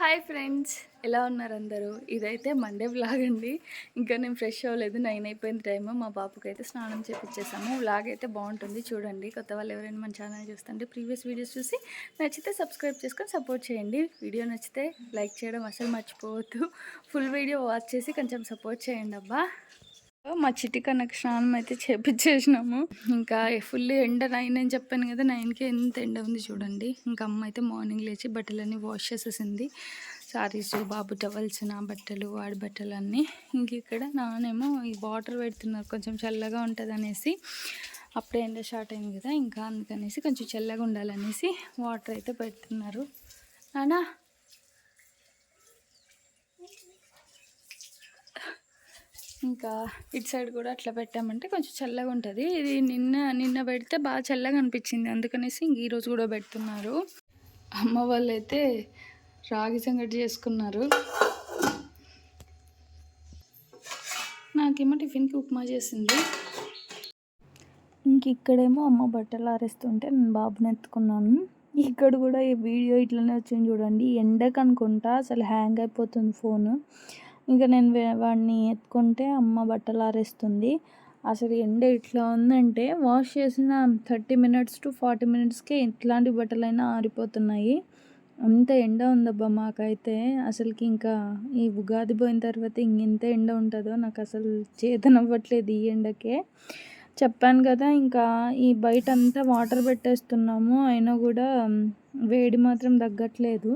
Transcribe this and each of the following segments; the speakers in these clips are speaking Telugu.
హాయ్ ఫ్రెండ్స్ ఎలా ఉన్నారు అందరూ? ఇదైతే మండే వ్లాగ్ అండి. ఇంకా నేను ఫ్రెష్ అవ్వలేదు నైన్ అయిపోయింది టైం మా పాపకి అయితే స్నానం చేపించేసాము వ్లాగ్ అయితే బాగుంటుంది చూడండి. కొత్త వాళ్ళు ఎవరైనా మన ఛానల్ చూస్తుంటే ప్రీవియస్ వీడియోస్ చూసి నచ్చితే సబ్స్క్రైబ్ చేసుకొని సపోర్ట్ చేయండి. వీడియో నచ్చితే లైక్ చేయడం అసలు మర్చిపోవద్దు. ఫుల్ వీడియో వాచ్ చేసి కొంచెం సపోర్ట్ చేయండి అబ్బా మా చిట్టి స్నానం అయితే చేపించేసినాము ఇంకా ఫుల్ ఎండ నైన్ అని చెప్పాను కదా నైన్కి ఎంత ఎండ ఉంది చూడండి. ఇంకా అమ్మ అయితే మార్నింగ్ లేచి బట్టలన్నీ వాష్ చేసేసింది. సారీస్ బాబు టవల్స్ నా బట్టలు వాడి బట్టలు అన్నీ. ఇంక ఇక్కడ నానేమో ఈ వాటర్ పెడుతున్నారు కొంచెం చల్లగా ఉంటుంది అనేసి అప్పుడే ఎండ స్టార్ట్ అయింది కదా ఇంకా అందుకనేసి కొంచెం చల్లగా ఉండాలనేసి వాటర్ అయితే పెడుతున్నారు. నానా ఇంకా ఇటు సైడ్ కూడా అట్లా పెట్టామంటే కొంచెం చల్లగా ఉంటుంది. ఇది నిన్న నిన్న పెడితే బాగా చల్లగా అనిపించింది. అందుకనేసి ఇంక ఈరోజు కూడా పెడుతున్నారు. అమ్మ వాళ్ళు అయితే రాగి సంగటి చేసుకున్నారు. నాకేమో టిఫిన్కి ఉప్మా చేసింది. ఇంక ఇక్కడేమో అమ్మ బట్టలు ఆరేస్తుంటే నేను బాబుని ఎత్తుకున్నాను. ఇక్కడ కూడా ఈ వీడియో ఇట్లనే వచ్చింది చూడండి. ఎండకు అనుకుంటా అసలు హ్యాంగ్ అయిపోతుంది ఫోను. ఇంకా నేను వాడిని ఎత్తుకుంటే అమ్మ బట్టలు ఆరేస్తుంది. అసలు ఎండ ఇట్లా ఉందంటే వాష్ చేసిన థర్టీ మినిట్స్ టు ఫార్టీ మినిట్స్కే ఎట్లాంటి బట్టలైనా ఆరిపోతున్నాయి. అంత ఎండ ఉందబ్బా మాకైతే. అసలుకి ఇంకా ఈ ఉగాది పోయిన తర్వాత ఇంకెంత ఎండ ఉంటుందో నాకు అసలు చేతనవ్వట్లేదు ఈ ఎండకే. చెప్పాను కదా ఇంకా ఈ బయట అంతా వాటర్ పెట్టేస్తున్నాము. అయినా కూడా వేడి మాత్రం తగ్గట్లేదు.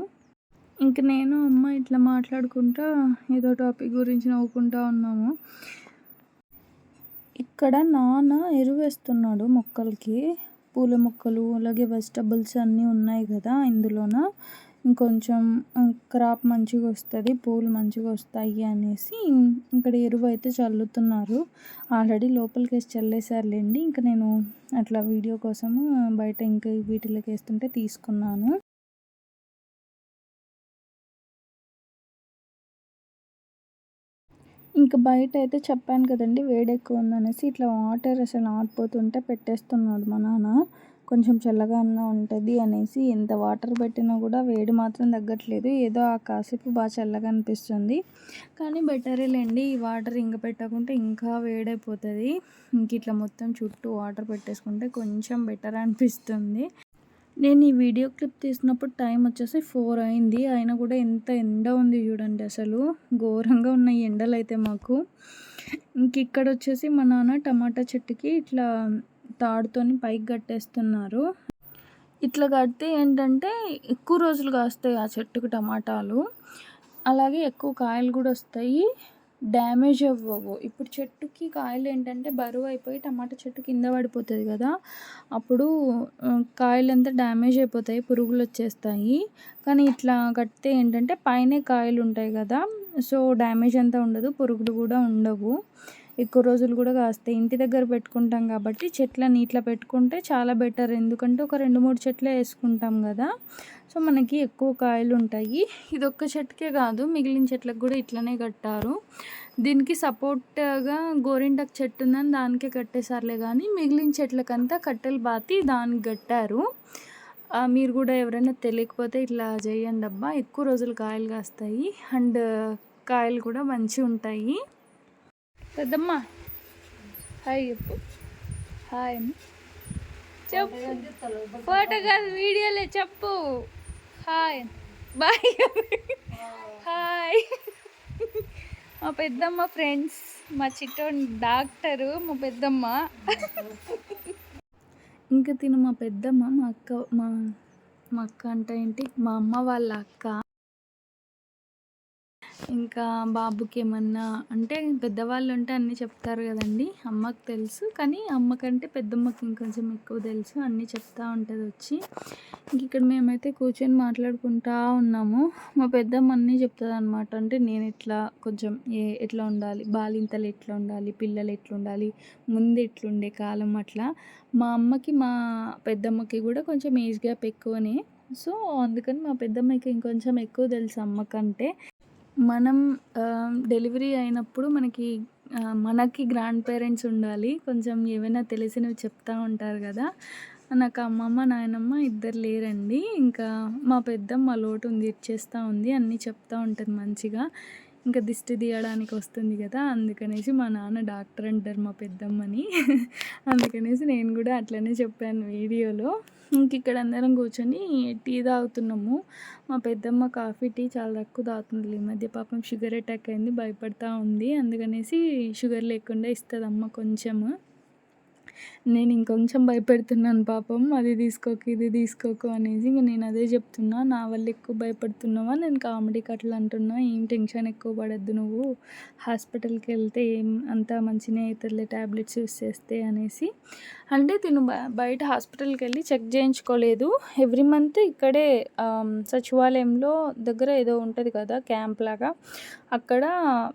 ఇంక నేను అమ్మ ఇట్లా మాట్లాడుకుంటా ఏదో టాపిక్ గురించి నవ్వుకుంటా ఉన్నాము. ఇక్కడ నాన్న ఎరువేస్తున్నాడు మొక్కలకి. పూల మొక్కలు అలాగే వెజిటబుల్స్ అన్నీ ఉన్నాయి కదా ఇందులోన. ఇంకొంచెం క్రాప్ మంచిగా వస్తుంది పూలు మంచిగా వస్తాయి అనేసి ఇక్కడ ఎరువు అయితే చల్లుతున్నారు. ఆల్రెడీ లోపలికి వేసి చల్లేసారులేండి ఇంకా నేను అట్లా వీడియో కోసము బయట ఇంకా వీటిలోకి వేస్తుంటే తీసుకున్నాను. ఇంకా బయట అయితే చెప్పాను కదండి వేడి ఎక్కువ ఉందనేసి ఇట్లా వాటర్ అసలు ఆరిపోతుంటే పెట్టేస్తున్నాడు మా నాన్న. కొంచెం చల్లగా అన్న ఉంటుంది అనేసి ఎంత వాటర్ పెట్టినా కూడా వేడి మాత్రం తగ్గట్లేదు. ఏదో ఆ కాసేపు బాగా చల్లగా అనిపిస్తుంది. కానీ బెటరే లేండి ఈ వాటర్ ఇంకా పెట్టకుంటే ఇంకా వేడైపోతుంది. ఇంక ఇట్లా మొత్తం చుట్టూ వాటర్ పెట్టేసుకుంటే కొంచెం బెటర్ అనిపిస్తుంది. నేను ఈ వీడియో క్లిప్ తీసినప్పుడు టైం వచ్చేసి ఫోర్ అయింది. అయినా కూడా ఎంత ఎండ ఉంది చూడండి అసలు. ఘోరంగా ఉన్నాయి ఎండలు అయితే మాకు. ఇంక ఇక్కడ వచ్చేసి మా నాన్న టమాటా చెట్టుకి ఇట్లా తాడుతోని పైకి కట్టేస్తున్నారు. ఇట్లా కడితే ఏంటంటే ఎక్కువ రోజులు కాస్తాయి ఆ చెట్టుకు టమాటాలు. అలాగే ఎక్కువ కాయలు కూడా వస్తాయి. డ్యామేజ్ అవ్వవు. ఇప్పుడు చెట్టుకి కాయలు ఏంటంటే బరువు అయిపోయి టమాటా చెట్టు కింద పడిపోతుంది కదా అప్పుడు కాయలు కాయలంతా డ్యామేజ్ అయిపోతాయి పురుగులు వచ్చేస్తాయి. కానీ ఇట్లా కడితే ఏంటంటే పైనే కాయలు ఉంటాయి కదా సో డ్యామేజ్ అంతా ఉండదు పురుగులు కూడా ఉండవు. ఎక్కువ రోజులు కూడా కాస్తాయి. ఇంటి దగ్గర పెట్టుకుంటాం కాబట్టి చెట్లని ఇట్లా పెట్టుకుంటే చాలా బెటర్. ఎందుకంటే ఒక రెండు మూడు చెట్లే వేసుకుంటాం కదా. సో మనకి ఎక్కువ కాయలు ఉంటాయి. ఇది ఒక్క చెట్టుకే కాదు మిగిలిన చెట్లకు కూడా ఇట్లనే కట్టారు. దీనికి సపోర్ట్గా గోరింటకు చెట్టు ఉందని దానికే కట్టేసారులే కానీ మిగిలిన చెట్లకంతా కట్టెలు బాతి దానికి కట్టారు. మీరు కూడా ఎవరైనా తెలియకపోతే ఇట్లా చేయండి అబ్బా. ఎక్కువ రోజులు కాయలు కాస్తాయి. అండ్ కాయలు కూడా మంచిగా ఉంటాయి. పెద్దమ్మ. హాయ్ చెప్పు. హాయ్ అమ్మ. చెప్పు. ఫోటో కాదు వీడియోలే చెప్పు. హాయ్. బాయ్. హాయ్. మా పెద్దమ్మ ఫ్రెండ్స్ మా చిట్టో డాక్టరు మా పెద్దమ్మ. ఇంకా తిను మా పెద్దమ్మ మా అక్క మా మా అక్క అంటే ఏంటి? మా అమ్మ వాళ్ళ అక్క. ఇంకా బాబుకి ఏమన్నా అంటే పెద్దవాళ్ళు ఉంటే అన్నీ చెప్తారు కదండి అమ్మకు తెలుసు. కానీ అమ్మకంటే పెద్దమ్మకి ఇంకొంచెం ఎక్కువ తెలుసు అన్నీ చెప్తా ఉంటుంది వచ్చి. ఇంక ఇక్కడ మేమైతే కూర్చొని మాట్లాడుకుంటా ఉన్నాము. మా పెద్దమ్మ అన్నీ చెప్తుంది అనమాట అంటే నేను ఎట్లా కొంచెం ఏ ఎట్లా ఉండాలి బాలింతలు ఎట్లా ఉండాలి పిల్లలు ఎట్లా ఉండాలి ముందు ఎట్లుండే కాలం అట్లా. మా అమ్మకి మా పెద్దమ్మకి కూడా కొంచెం ఏజ్ గ్యాప్ ఎక్కువనే. సో అందుకని మా పెద్దమ్మకి ఇంకొంచెం ఎక్కువ తెలుసు అమ్మకంటే. మనం డెలివరీ అయినప్పుడు మనకి మనకి గ్రాండ్ పేరెంట్స్ ఉండాలి. కొంచెం ఏవైనా తెలిసినవి చెప్తూ ఉంటారు కదా. నాకు అమ్మమ్మ నాయనమ్మ ఇద్దరు లేరండి. ఇంకా మా పెద్దమ్మ లోటు ఉంది ఇచ్చేస్తూ ఉంది అన్నీ చెప్తూ ఉంటుంది మంచిగా. ఇంకా దిష్టి తీయడానికి వస్తుంది కదా అందుకనేసి మా నాన్న డాక్టర్ అంటారు మా పెద్దమ్మని. అందుకనేసి నేను కూడా అట్లనే చెప్పాను వీడియోలో. ఇంక ఇక్కడ అందరం కూర్చొని టీ తాగుతున్నాము. మా పెద్దమ్మ కాఫీ టీ చాలా తక్కువ తాగుతుంది. ఈ మధ్య పాపం షుగర్ అటాక్ అయింది భయపడతా ఉంది. అందుకనేసి షుగర్ లేకుండా ఇస్తుంది అమ్మ కొంచెము. నేను ఇంకొంచెం భయపెడుతున్నాను పాపం అది తీసుకోకు ఇది తీసుకోకు అనేసి ఇంక నేను అదే చెప్తున్నా. నా వల్ల ఎక్కువ భయపడుతున్నావా? నేను కామెడీకి అట్లా అంటున్నా. ఏం టెన్షన్ ఎక్కువ పడద్దు నువ్వు. హాస్పిటల్కి వెళ్తే ఏం అంతా మంచిగా అవుతుందిలే ట్యాబ్లెట్స్ యూస్ చేస్తే అనేసి. అంటే తిను బయట హాస్పిటల్కి వెళ్ళి చెక్ చేయించుకోలేదు. ఎవ్రీ మంత్ ఇక్కడే సచివాలయంలో దగ్గర ఏదో ఉంటుంది కదా క్యాంప్ లాగా. అక్కడ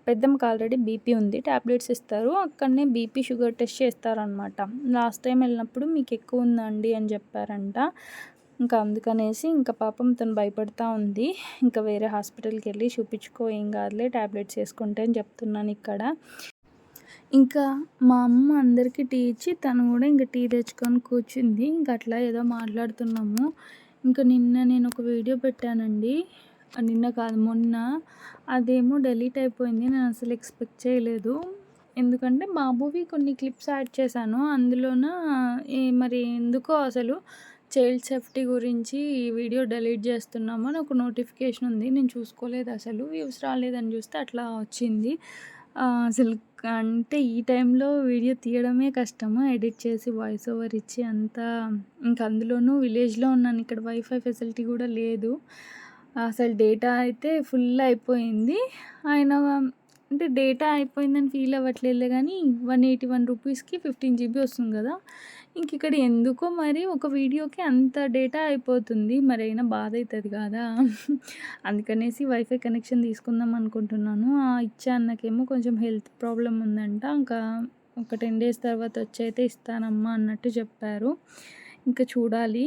పెద్దమ్మకి ఆల్రెడీ బీపీ ఉంది ట్యాబ్లెట్స్ ఇస్తారు. అక్కడనే బీపీ షుగర్ టెస్ట్ చేస్తారనమాట లాస్ట్ టైం వెళ్ళినప్పుడు మీకు ఎక్కువ ఉందండి అని చెప్పారంట. ఇంకా అందుకనేసి ఇంకా పాపం తను భయపడతా ఉంది. ఇంకా వేరే హాస్పిటల్కి వెళ్ళి చూపించుకో ఏం కాదులే ట్యాబ్లెట్స్ వేసుకుంటే అని చెప్తున్నాను ఇక్కడ. ఇంకా మా అమ్మ అందరికీ టీ ఇచ్చి తను కూడా ఇంకా టీ తెచ్చుకొని కూర్చుంది. ఇంకా అట్లా ఏదో మాట్లాడుతున్నాము. ఇంకా నిన్న నేను ఒక వీడియో పెట్టానండి. నిన్న కాదు మొన్న. అదేమో డెలీట్ అయిపోయింది. నేను అసలు ఎక్స్పెక్ట్ చేయలేదు. ఎందుకంటే బాబువి కొన్ని క్లిప్స్ యాడ్ చేశాను. అందులోన మరి ఎందుకో అసలు చైల్డ్ సేఫ్టీ గురించి ఈ వీడియో డెలీట్ చేస్తున్నాము అని ఒక నోటిఫికేషన్ ఉంది. నేను చూసుకోలేదు అసలు. వ్యూస్ రాలేదని చూస్తే అట్లా వచ్చింది. అసలు అంటే ఈ టైంలో వీడియో తీయడమే కష్టము. ఎడిట్ చేసి వాయిస్ ఓవర్ ఇచ్చి అంతా ఇంక అందులోనూ విలేజ్లో ఉన్నాను. ఇక్కడ వైఫై ఫెసిలిటీ కూడా లేదు. అసలు డేటా అయితే ఫుల్ అయిపోయింది. ఆయన అంటే డేటా అయిపోయిందని ఫీల్ అవ్వట్లేదు కానీ వన్ ఎయిటీ వన్ రూపీస్కి ఫిఫ్టీన్ జీబీ వస్తుంది కదా. ఇంక ఇక్కడ ఎందుకో మరి ఒక వీడియోకి అంత డేటా అయిపోతుంది. మరి అయినా బాధ అవుతుంది కదా? అందుకనేసి వైఫై కనెక్షన్ తీసుకుందాం అనుకుంటున్నాను. ఆ ఇచ్చా అన్నకేమో కొంచెం హెల్త్ ప్రాబ్లం ఉందంట. ఇంకా ఒక టెన్ డేస్ తర్వాత వచ్చి అయితే ఇస్తానమ్మా అన్నట్టు చెప్పారు. ఇంకా చూడాలి.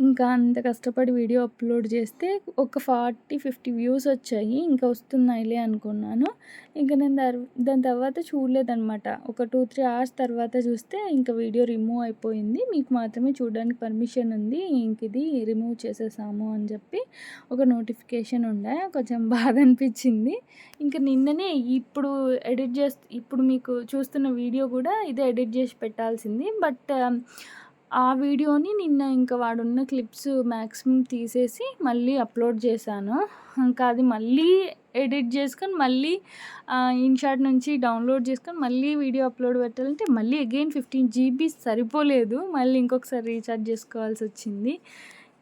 ఇంకా అంత కష్టపడి వీడియో అప్లోడ్ చేస్తే ఒక ఫార్టీ ఫిఫ్టీ వ్యూస్ వచ్చాయి. ఇంకా వస్తున్నాయిలే అనుకున్నాను. ఇంకా నేను దాని తర్వాత చూడలేదనమాట ఒక టూ త్రీ అవర్స్ తర్వాత చూస్తే ఇంకా వీడియో రిమూవ్ అయిపోయింది. మీకు మాత్రమే చూడడానికి పర్మిషన్ ఉంది. ఇంక ఇది రిమూవ్ చేసేసాము అని చెప్పి ఒక నోటిఫికేషన్ ఉండే. కొంచెం బాధ అనిపించింది. ఇంకా నిన్ననే ఇప్పుడు ఎడిట్ చేస్తూ ఇప్పుడు మీకు చూస్తున్న వీడియో కూడా ఇదే ఎడిట్ చేసి పెట్టాల్సింది. బట్ ఆ వీడియోని నిన్న ఇంకా వాడున్న క్లిప్స్ మ్యాక్సిమం తీసేసి మళ్ళీ అప్లోడ్ చేశాను. ఇంకా అది మళ్ళీ ఎడిట్ చేసుకొని మళ్ళీ ఇన్షాట్ నుంచి డౌన్లోడ్ చేసుకొని మళ్ళీ వీడియో అప్లోడ్ పెట్టాలంటే మళ్ళీ అగైన్ ఫిఫ్టీన్ జీబీ సరిపోలేదు. మళ్ళీ ఇంకొకసారి రీఛార్జ్ చేసుకోవాల్సి వచ్చింది.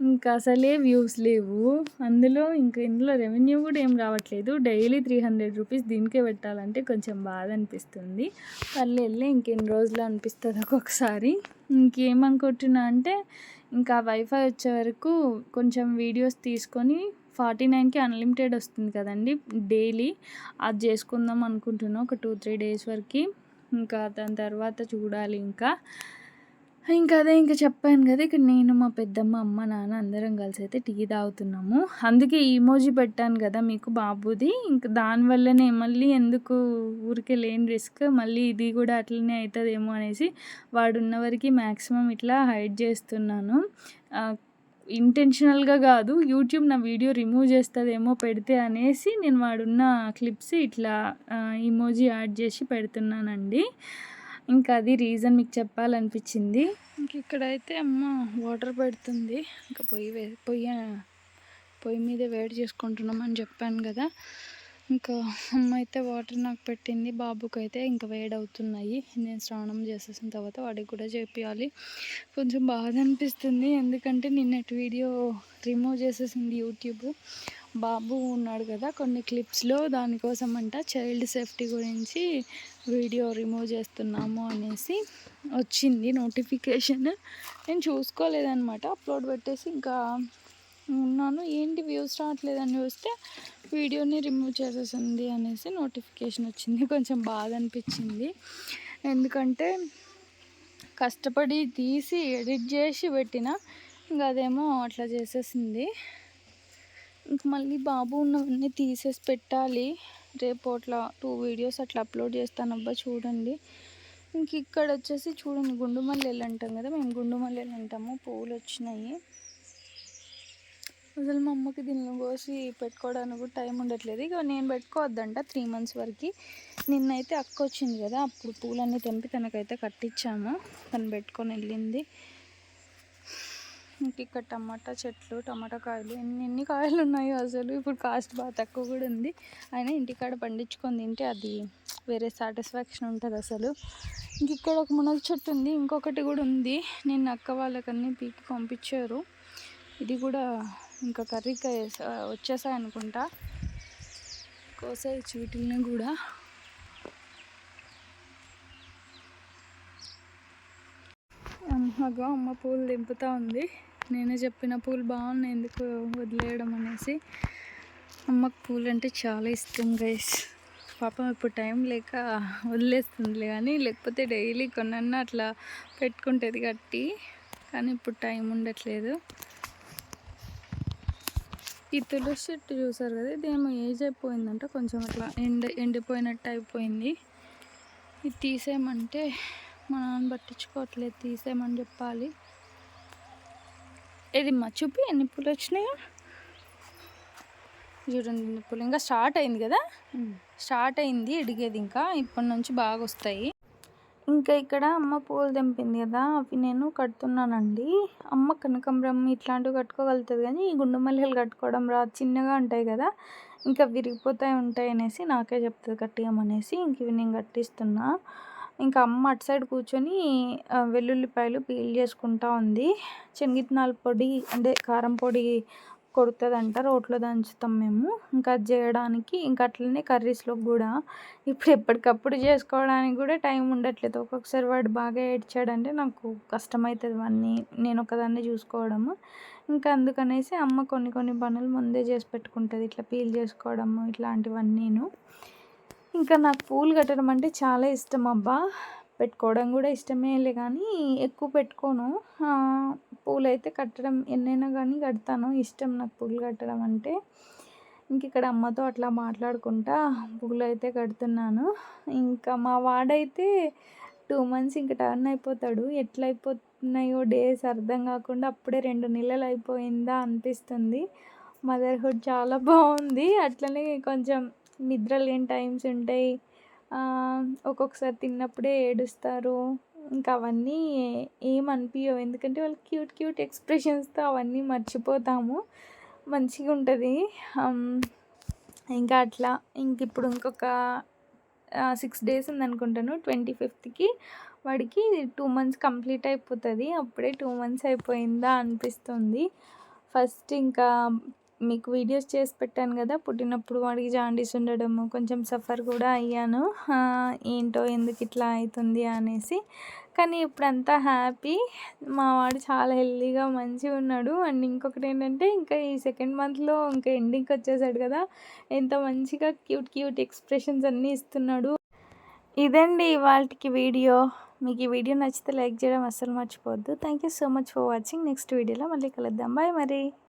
ఇంకా అసలే వ్యూస్ లేవు. అందులో ఇంకా ఇందులో రెవెన్యూ కూడా ఏం రావట్లేదు. డైలీ త్రీ హండ్రెడ్ రూపీస్ దీనికే పెట్టాలంటే కొంచెం బాధ అనిపిస్తుంది. వెళ్ళి ఇంకెన్ని రోజులు అనిపిస్తుంది ఒక్కొక్కసారి. ఇంకేమనుకుంటున్నా అంటే ఇంకా వైఫై వచ్చే వరకు కొంచెం వీడియోస్ తీసుకొని ఫార్టీ నైన్కి అన్లిమిటెడ్ వస్తుంది కదండి డైలీ. అది చేసుకుందాం అనుకుంటున్నాం ఒక టూ త్రీ డేస్ వరకు. ఇంకా దాని తర్వాత చూడాలి ఇంకా. ఇంకా అదే ఇంకా చెప్పాను కదా ఇక్కడ నేను మా పెద్దమ్మ అమ్మ నాన్న అందరం కలిసి అయితే టీ తాగుతున్నాము. అందుకే ఈమోజీ పెట్టాను కదా మీకు బాబుది. ఇంకా దానివల్లనే మళ్ళీ ఎందుకు ఊరికే లేని రిస్క్ మళ్ళీ ఇది కూడా అట్లనే అవుతుందేమో అనేసి వాడు ఉన్న వరకు మ్యాక్సిమం ఇట్లా హైడ్ చేస్తున్నాను. ఇంటెన్షనల్గా కాదు యూట్యూబ్ నా వీడియో రిమూవ్ చేస్తుందేమో పెడితే అనేసి నేను వాడున్న క్లిప్స్ ఇట్లా ఈమోజీ యాడ్ చేసి పెడుతున్నానండి. ఇంకా అది రీజన్ మీకు చెప్పాలనిపించింది? ఇంక ఇక్కడైతే అమ్మ వాటర్ పెడుతుంది. ఇంకా పొయ్యి వే పొయ్యి పొయ్యి మీద వేడి చేసుకుంటున్నాం అని చెప్పాను కదా. ఇంకా అమ్మ అయితే వాటర్ నాకు పెట్టింది బాబుకి అయితే ఇంకా వేడి అవుతున్నాయి నేను స్నానం చేసేసిన తర్వాత వాడికి కూడా చేపియాలి. కొంచెం బాధ అనిపిస్తుంది ఎందుకంటే నిన్నటి వీడియో రిమూవ్ చేసేసింది యూట్యూబ్. బాబు ఉన్నాడు కదా కొన్ని క్లిప్స్లో దానికోసం అంట చైల్డ్ సేఫ్టీ గురించి వీడియో రిమూవ్ చేస్తున్నాము అనేసి వచ్చింది నోటిఫికేషన్. నేను చూసుకోలేదనమాట అప్లోడ్ పెట్టేసి ఇంకా ఉన్నాను. ఏంటి వ్యూస్ రావట్లేదని చూస్తే వీడియోని రిమూవ్ చేసేసింది అనేసి నోటిఫికేషన్ వచ్చింది. కొంచెం బాధ అనిపించింది. ఎందుకంటే కష్టపడి తీసి ఎడిట్ చేసి పెట్టిన ఇంకా అదేమో అట్లా చేసేసింది. ఇంక మళ్ళీ బాబు ఉన్నవన్నీ తీసేసి పెట్టాలి. రేపు అట్లా టూ వీడియోస్ అట్లా అప్లోడ్ చేస్తాను అబ్బా చూడండి. ఇంక ఇక్కడ వచ్చేసి చూడండి గుండు మల్లెలు అంటాం కదా మేము గుండు మల్లెలు అంటాము పువ్వులు వచ్చినాయి. అసలు మా అమ్మకి దీనిలో కోసి పెట్టుకోవడానికి కూడా టైం ఉండట్లేదు. ఇక నేను పెట్టుకోవద్దంట త్రీ మంత్స్ వరకు. నిన్నైతే అక్క వచ్చింది కదా అప్పుడు పూలన్నీ తెంపి తనకైతే కట్టించాము. తను పెట్టుకొని వెళ్ళింది. ఇంక ఇక్కడ టమాటా చెట్లు టమాటా కాయలు ఎన్ని ఎన్ని కాయలు ఉన్నాయో అసలు. ఇప్పుడు కాస్ట్ బాగా తక్కువ కూడా ఉంది. అయినా ఇంటికాడ పండించుకొని తింటే అది వేరే సాటిస్ఫాక్షన్ ఉంటుంది అసలు. ఇంక ఇక్కడ ఒక మునగ చెట్టు ఉంది ఇంకొకటి కూడా ఉంది. నేను అక్క వాళ్ళకన్నీ పీకి పంపించారు. ఇది కూడా ఇంకా కర్రీకి వచ్చేసాయి అనుకుంటా కోసాయి వీటిని కూడా. అమ్మగా అమ్మ పూలు దింపుతూ ఉంది. నేనే చెప్పిన పూలు బాగున్నాయి ఎందుకు వదిలేయడం అనేసి. అమ్మకు పూలు అంటే చాలా ఇష్టం గైస్ పాపం ఇప్పుడు టైం లేక వదిలేస్తుంది కానీ లేకపోతే డైలీ కొన్నన్నా అట్లా పెట్టుకుంటుంది కట్టి కానీ ఇప్పుడు టైం ఉండట్లేదు. ఈ తులసి చెట్టు చూసారు కదా ఇదేమో ఏజ్ అయిపోయిందంట కొంచెం అట్లా ఎండి ఎండిపోయినట్టు అయిపోయింది. ఇది తీసేయమంటే మా నాన్న పట్టించుకోవట్లేదు తీసేయమని చెప్పాలి. ఇది మా చూపి ఎన్ని పూలు వచ్చినాయో? చూడండి ఎన్ని పూలు. ఇంకా స్టార్ట్ అయింది కదా? స్టార్ట్ అయింది ఎడిగేది ఇంకా. ఇప్పటి నుంచి బాగా వస్తాయి. ఇంకా ఇక్కడ అమ్మ పూలు తెంపింది కదా అవి నేను కడుతున్నానండి. అమ్మ కనకంబరం ఇట్లాంటివి కట్టుకోగలుగుతుంది కానీ ఈ గుండు మల్లెలు కట్టుకోవడం రా చిన్నగా ఉంటాయి కదా ఇంకా విరిగిపోతాయి ఉంటాయి అనేసి నాకే చెప్తుంది కట్టియమనేసి ఇంక ఇవి నేను కట్టిస్తున్నా. ఇంకా అమ్మ అటు సైడ్ కూర్చొని వెల్లుల్లిపాయలు పీల్ చేసుకుంటా ఉంది. శనగిత్తనాల పొడి అంటే కారం పొడి కొడుతుందంట రోట్లో దంచుతాం మేము. ఇంకా అది చేయడానికి ఇంకా అట్లనే కర్రీస్లో కూడా. ఇప్పుడు ఎప్పటికప్పుడు చేసుకోవడానికి కూడా టైం ఉండట్లేదు. ఒక్కొక్కసారి వాడు బాగా ఏడ్చాడంటే నాకు కష్టమవుతుంది వాడిని నేను ఒకదాన్ని చూసుకోవడము. ఇంకా అందుకనేసి అమ్మ కొన్ని కొన్ని పనులు ముందే చేసి పెట్టుకుంటుంది. ఇట్లా పీల్ చేసుకోవడము ఇట్లాంటివన్నీను. ఇంకా నాకు పూలు కట్టడం అంటే చాలా ఇష్టం అబ్బా. పెట్టుకోవడం కూడా ఇష్టమేలే కానీ ఎక్కువ పెట్టుకోను. పూలు అయితే కట్టడం ఎన్నైనా కానీ కడతాను. ఇష్టం నాకు పూలు కట్టడం అంటే. ఇంక ఇక్కడ అమ్మతో అట్లా మాట్లాడుకుంటా పూలు అయితే కడుతున్నాను. ఇంకా మా వాడైతే టూ మంత్స్ ఇంకా టర్న్ అయిపోతాడు. ఎట్లా అయిపోతున్నాయో డేస్ అర్థం కాకుండా అప్పుడే రెండు నెలలు అయిపోయిందా అనిపిస్తుంది. మదర్హుడ్ చాలా బాగుంది. అట్లనే కొంచెం నిద్ర లేని టైమ్స్ ఉంటాయి. ఒక్కొక్కసారి తిన్నప్పుడే ఏడుస్తారు. ఇంకా అవన్నీ ఏం అనిపించవు ఎందుకంటే వాళ్ళు క్యూట్ క్యూట్ ఎక్స్ప్రెషన్స్తో అవన్నీ మర్చిపోతాము. మంచిగా ఉంటుంది. ఇంకా అట్లా. ఇంక ఇప్పుడు ఇంకొక సిక్స్ డేస్ ఉందనుకుంటాను. ట్వంటీ ఫిఫ్త్కి వాడికి టూ మంత్స్ కంప్లీట్ అయిపోతుంది. అప్పుడే టూ మంత్స్ అయిపోయిందా అనిపిస్తుంది. ఫస్ట్ ఇంకా మీకు వీడియోస్ చేసి పెట్టాను కదా పుట్టినప్పుడు వాడికి జాండీస్ ఉండడము కొంచెం సఫర్ కూడా అయ్యాను. ఏంటో ఎందుకు ఇట్లా అవుతుంది అనేసి. కానీ ఇప్పుడంతా హ్యాపీ. మా వాడు చాలా హెల్తీగా మంచిగా ఉన్నాడు. అండ్ ఇంకొకటి ఏంటంటే ఇంకా ఈ సెకండ్ మంత్లో ఇంకా ఎండింగ్కి వచ్చేసాడు కదా ఎంత మంచిగా క్యూట్ క్యూట్ ఎక్స్ప్రెషన్స్ అన్నీ ఇస్తున్నాడు. ఇదండి ఇవాళకి వీడియో. మీకు ఈ వీడియో నచ్చితే లైక్ చేయడం అస్సలు మర్చిపోవద్దు. Thank you so much for watching next వీడియోలో మళ్ళీ కలుద్దాం. బాయ్ మరి.